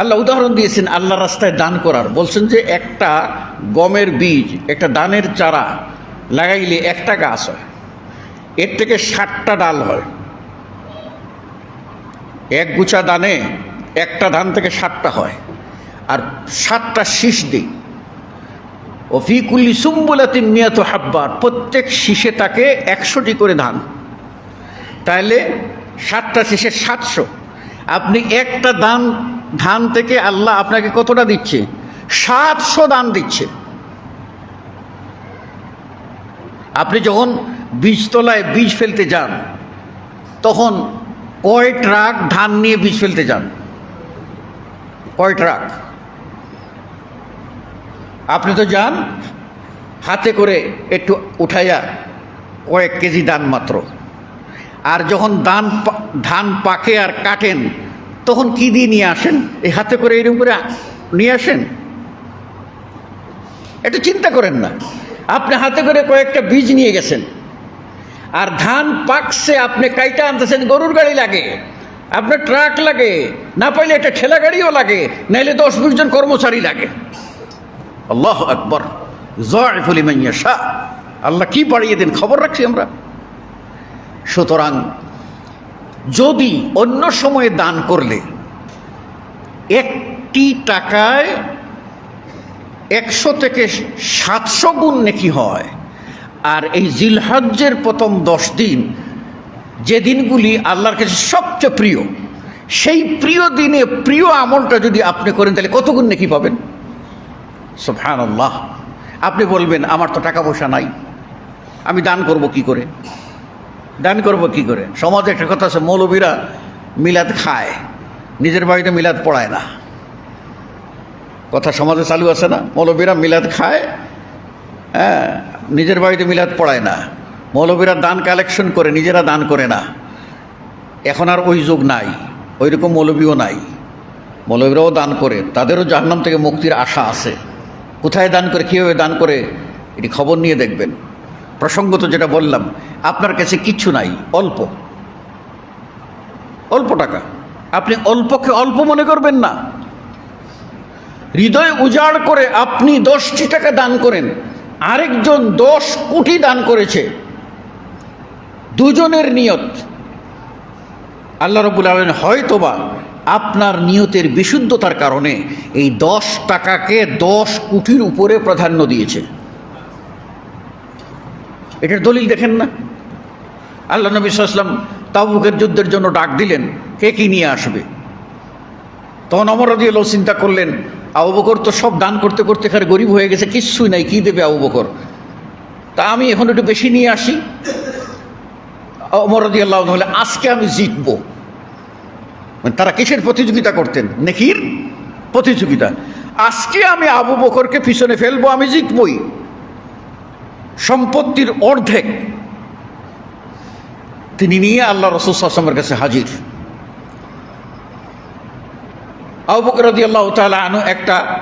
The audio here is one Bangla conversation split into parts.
আল্লাহ উদাহরণ দিয়েছেন আল্লাহ রাস্তায় দান করার। বলছেন যে একটা গমের বীজ, একটা দানের চারা লাগাইলে একটা গাছ হয়। এর থেকে ষাটটা ডাল হয়। এক গুছা দানে একটা ধান থেকে ষাটটা হয়। আর সাতটা শীষ দিই। ও ফিকুল্লি সুম্বুলাতি মিয়াত হাব্বার, প্রত্যেক শীষে তাকে একশোটি করে ধান। তাহলে সাতটা শীষে সাতশো। আপনি একটা দান ধান থেকে আল্লাহ আপনাকে কতটা দিচ্ছে? সাতশো দান দিচ্ছে। আপনি যখন বীজতলায় বীজ ফেলতে যান, তখন কয় ট্রাক ধান নিয়ে বীজ ফেলতে যান? কয় ট্রাক আপনি তো যান, হাতে করে একটু উঠাইয়া কয়েক কেজি দান মাত্র। আর যখন দান ধান পাকে আর কাটেন তখন কি দিয়ে নিয়ে আসেন? এই হাতে করে এরকম করে নিয়ে আসেন? এটা চিন্তা করেন না। আপনি হাতে করে কয়েকটা বীজ নিয়ে গেছেন। আর ধান পাকছে, আপনি কাইটা আনতেছেন, গরুর গাড়ি লাগে, আপনার ট্রাক লাগে, না পাইলে একটা ঠেলা গাড়িও লাগে, নাইলে দশ বিশ জন কর্মচারী লাগে। আল্লাহ আকবর। জয়ফুলি মাইয়া শাহ আল্লাহ কি বাড়িয়ে দেন? খবর রাখছি আমরা। সুতরাং যদি অন্য সময়ে দান করলে একটি টাকায় একশো থেকে সাতশো গুণ নাকি হয়। আর এই জিলহজ্জের প্রথম দশ দিন যে দিনগুলি আল্লাহর কাছে সবচেয়ে প্রিয়, সেই প্রিয় দিনে প্রিয় আমলটা যদি আপনি করেন, তাহলে কত গুণ নাকি পাবেন? সুফহান আল্লাহ আপনি বলবেন, আমার তো টাকা পয়সা নাই, আমি দান করব কি করে? দান করব কি করে? সমাজে একটা কথা আছে, মৌলবীরা মিলাদ খায়, নিজের বাড়িতে মিলাদ পড়ায় না। কথা সমাজে চালু আছে না? মৌলবীরা মিলাদ খায় হ্যাঁ নিজের বাড়িতে মিলাদ পড়ায় না। মৌলবীরা দান কালেকশন করে, নিজেরা দান করে না। এখন আর ওই যুগ নাই, ওই রকম মৌলবীও নাই। মৌলবীরাও দান করে, তাদেরও জাহান্নাম থেকে মুক্তির আশা আছে। কোথায় দান করে, কীভাবে দান করে, এটি খবর নিয়ে দেখবেন। প্রসঙ্গত যেটা বললাম, আপনার কাছে কিচ্ছু নাই, অল্প। অল্প টাকা। আপনি অল্পকে অল্প মনে করবেন না। হৃদয় উজাড় করে আপনি দশটি টাকা দান করেন, আরেকজন দশ কোটি দান করেছে। দুজনের নিয়ত। আল্লাহ রবুল আলম হয়তোবা আপনার নিয়তের বিশুদ্ধতার কারণে এই দশ টাকাকে দশ কোটির উপরে প্রাধান্য দিয়েছে। এটার দলিল দেখেন না? আল্লাহ নবী সাল্লাম তাবুকের যুদ্ধের জন্য ডাক দিলেন, কে কি নিয়ে আসবে? তখন অমর রাদিয়াল্লাহু চিন্তা করলেন, আবু বকর তো সব দান করতে করতে এখানে গরিব হয়ে গেছে কিচ্ছুই নাই, কি দেবে আবু বকর? তা আমি এখন একটু বেশি নিয়ে আসি। অমর রাদিয়াল্লাহু আনহু আজকে আমি জিতব। মানে তারা কিসের প্রতিযোগিতা করতেন? নেকির প্রতিযোগিতা। আজকে আমি আবু বকরকে পিছনে ফেলব, আমি জিতবই। সম্পত্তির অর্ধেক তিনি নিয়ে আল্লাহ রসুল আসলামের কাছে হাজির। আবু আল্লাহ তাআলা আনু একটা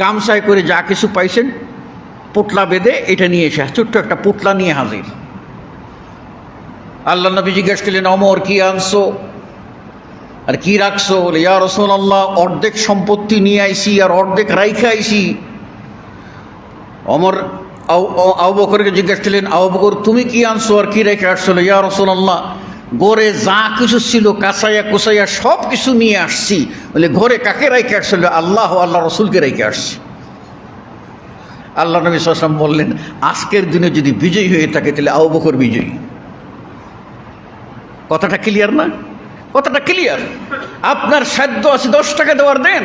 গামছায় করে যা কিছু পাইছেন পুটলা বেঁধে এটা নিয়ে এসে ছোট্ট একটা পুটলা নিয়ে হাজির। আল্লাহ নবী জিজ্ঞেস করলেন অমর কি আনছো? আর কি রাখছো? বলে, ইয়া রসুল আল্লাহ অর্ধেক সম্পত্তি নিয়ে আইসি আর অর্ধেক রাইখে আইসি অমর আবু বকরকে জিজ্ঞেস করলেন বকর, তুমি কি আনছো আর কি রেখে আসছিল ইয়া রসুল আল্লাহ ঘরে যা কিছু ছিল কাঁচাইয়া কুসাইয়া সব কিছু নিয়ে আসছি। বলে, ঘরে কাকে রেখে আসছিল আল্লাহ আল্লাহ রসুলকে রেখে আসছি। আল্লাহ নবী সাল্লাম বললেন, আজকের দিনে যদি বিজয়ী হয়ে থাকে, তাহলে আবু বকর বিজয়ী। কথাটা ক্লিয়ার না? কথাটা ক্লিয়ার আপনার সাধ্য আছে দশ টাকা দেওয়ার, দেন।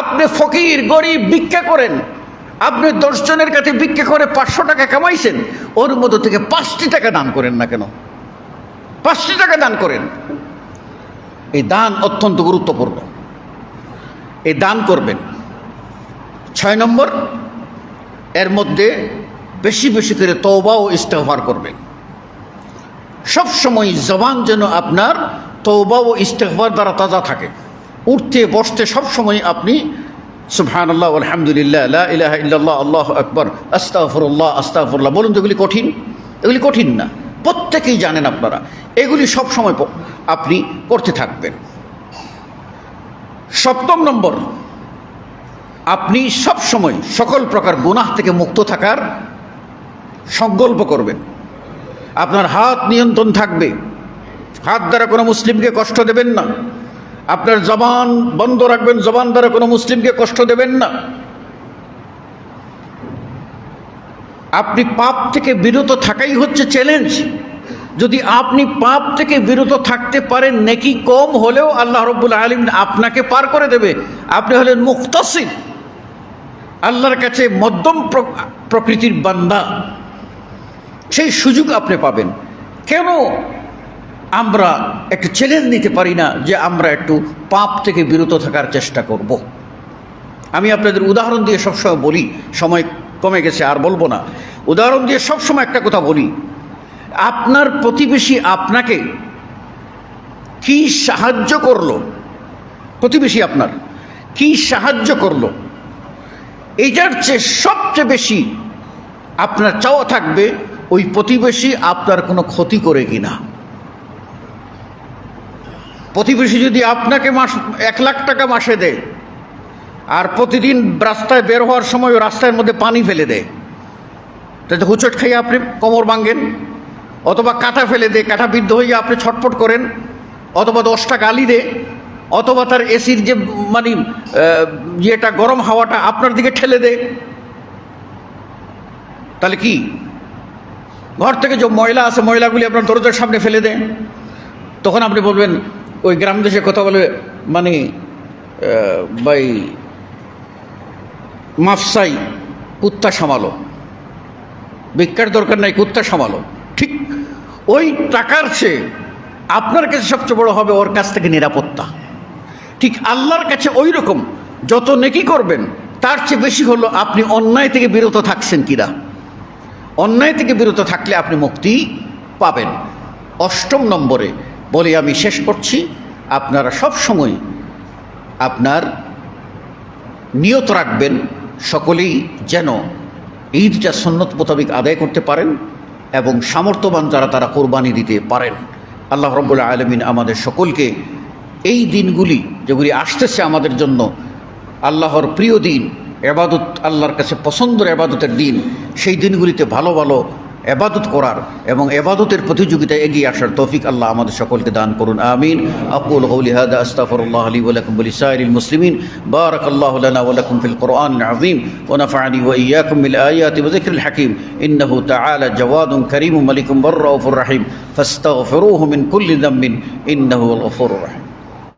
আপনি ফকির, গরিব, ভিক্ষা করেন। আপনি দশজনের কাছে ভিক্ষা করে পাঁচশো টাকা কামাইছেন, ওর মধ্য থেকে পাঁচটি টাকা দান করেন না কেন? পাঁচটি টাকা দান করেন। এই দান অত্যন্ত গুরুত্বপূর্ণ। এই দান করবেন। ছয় নম্বর, এর মধ্যে বেশি বেশি করে তওবা ও ইস্তেগফার করবেন। সব সময় জবান যেন আপনার তওবা ও ইস্তেগফার দ্বারা তাজা থাকে। উঠতে, বসতে সব সময় আপনি সুবহান আল্লাহ আলহামদুলিল্লাহ ইলাহা ইল্লাল্লাহ, আল্লাহ আকবর, আস্তাগফিরুল্লাহ আস্তাগফিরুল্লাহ। বলুন তো এগুলি কঠিন? এগুলি কঠিন না। প্রত্যেকেই জানেন আপনারা। এগুলি সব সময় আপনি করতে থাকবেন। সপ্তম নম্বর, আপনি সব সময় সকল প্রকার গুনাহ থেকে মুক্ত থাকার সংকল্প করবেন। আপনার হাত নিয়ন্ত্রণ থাকবে। হাত দ্বারা কোনো মুসলিমকে কষ্ট দেবেন না। আপনার জবান বন্ধ রাখবেন, জবান দ্বারা কোনো মুসলিমকে কষ্ট দেবেন না। আপনি পাপ থেকে বিরত থাকাই হচ্ছে চ্যালেঞ্জ যদি আপনি পাপ থেকে বিরত থাকতে পারেন, নেকি কম হলেও আল্লাহ রব্বুল আলম আপনাকে পার করে দেবে। আপনি হলেন মুক্তাসিদ আল্লাহর কাছে মধ্যম প্র- প্রকৃতির বান্দা। সেই সুযোগ আপনি পাবেন। কেন আমরা একটু চ্যালেঞ্জ নিতে পারি না যে আমরা একটু পাপ থেকে বিরত থাকার চেষ্টা করব। আমি আপনাদের উদাহরণ দিয়ে সবসময় বলি, সময় কমে গেছে, আর বলব না। উদাহরণ দিয়ে সবসময় একটা কথা বলি, আপনার প্রতিবেশী আপনাকে কি সাহায্য করল? প্রতিবেশী আপনার, কি সাহায্য করল? এইটার চেয়ে সবচেয়ে বেশি আপনার চাওয়া থাকবে, ওই প্রতিবেশী আপনার কোনো ক্ষতি করে কিনা। প্রতিবেশী যদি আপনাকে মাস, এক লাখ টাকা মাসে দেয়, আর প্রতিদিন রাস্তায় বের হওয়ার সময় রাস্তার মধ্যে পানি ফেলে দেয়, তাতে হুচট খাইয়ে আপনি কোমর ভাঙ্গেন অথবা কাঁটা ফেলে দে কাঁটা বিদ্ধ হয়ে আপনি ছটফট করেন, অথবা দশটা গালি দে অথবা তার এসির যে মানে ইয়েটা, গরম হাওয়াটা আপনার দিকে ঠেলে দে তাহলে কি? ঘর থেকে যে ময়লা আছে, ময়লাগুলি আপনার দরজার সামনে ফেলে দেন, তখন আপনি বলবেন ওই গ্রাম দেশে কথা বলে মানে ভাই, মাফসাই, কুত্তা সামালো। ভিক্ষার দরকার নাই, কুত্তা সামালো। ঠিক ওই টাকার চেয়ে আপনার কাছে সবচেয়ে বড় হবে ওর কাছ থেকে নিরাপত্তা। ঠিক আল্লাহর কাছে ওই রকম, যত নেকি করবেন, তার চেয়ে বেশি হলো আপনি অন্যায় থেকে বিরত থাকছেন কিনা অন্যায় থেকে বিরত থাকলে আপনি মুক্তি পাবেন। অষ্টম নম্বরে বলে আমি শেষ করছি। আপনারা সব সময় আপনার নিয়ত রাখবেন, সকলেই যেন ঈদটা সন্ন্যত মোতাবিক আদায় করতে পারেন এবং সামর্থ্যবান যারা তারা কোরবানি দিতে পারেন। আল্লাহ রব্বুল্লা আলমিন আমাদের সকলকে এই দিনগুলি যেগুলি আসতেছে আমাদের জন্য আল্লাহর প্রিয় দিন, এবাদত, আল্লাহর কাছে পছন্দের এবাদতের দিন, সেই দিনগুলিতে ভালো ভালো এবাদত করার এবং এবাদতের প্রতিযোগিতায় এগিয়ে আসার তৌফিক আল্লাহ আমাদের সকলকে দান করুন, আমিন। আকুল কওলি হাদা, আস্তাগফিরুল্লাহ লি ওয়া লাকুম ওয়া লিসাইরিল মুসলিমিন বারাকাল্লাহু লানা ওয়া লাকুম ফিল কোরআনিল আযীম। ওয়া নাফা'নি ওয়া ইয়্যাকুম বিল আয়াতি ওয়া যিকরিল হাকীম। ইন্নাহু তাআলা জাওয়াদুন কারীমুম মালিকুম বাররাউফুর রহিম। ফাস্তাগফিরুহু মিন কুল্লি